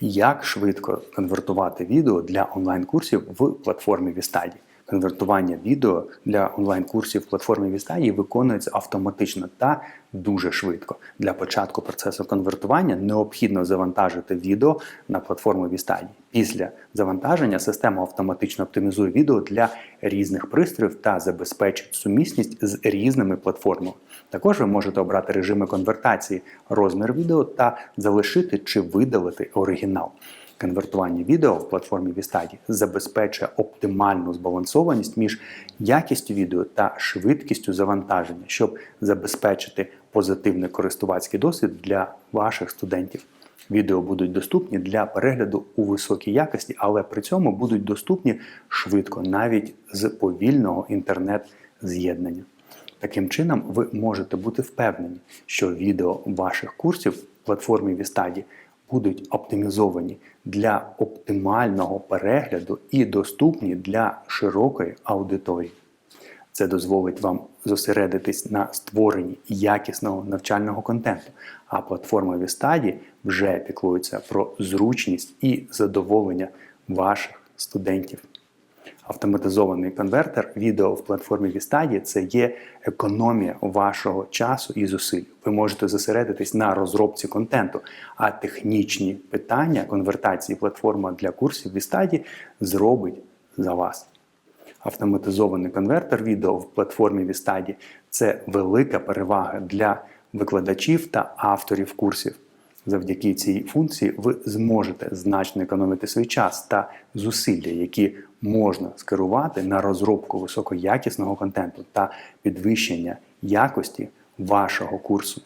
Як швидко конвертувати відео для онлайн-курсів в платформі Вістаді? Конвертування відео для онлайн-курсів платформі Вістаді виконується автоматично та дуже швидко. Для початку процесу конвертування необхідно завантажити відео на платформу Вістаді. Після завантаження система автоматично оптимізує відео для різних пристроїв та забезпечить сумісність з різними платформами. Також ви можете обрати режими конвертації, розмір відео та залишити чи видалити оригінал. Конвертування відео в платформі Вістаді забезпечує оптимальну збалансованість між якістю відео та швидкістю завантаження, щоб забезпечити позитивний користувацький досвід для ваших студентів. Відео будуть доступні для перегляду у високій якості, але при цьому будуть доступні швидко, навіть з повільного інтернет-з'єднання. Таким чином, ви можете бути впевнені, що відео ваших курсів в платформі Вістаді будуть оптимізовані для оптимального перегляду і доступні для широкої аудиторії. Це дозволить вам зосередитись на створенні якісного навчального контенту. А платформа Вістаді вже піклується про зручність і задоволення ваших студентів. Автоматизований конвертер відео в платформі Вістаді це є економія вашого часу і зусиль. Ви можете зосередитись на розробці контенту, а технічні питання конвертації платформа для курсів Вістаді зробить за вас. Автоматизований конвертер відео в платформі Вістаді це велика перевага для викладачів та авторів курсів. Завдяки цій функції ви зможете значно економити свій час та зусилля, які можна скерувати на розробку високоякісного контенту та підвищення якості вашого курсу.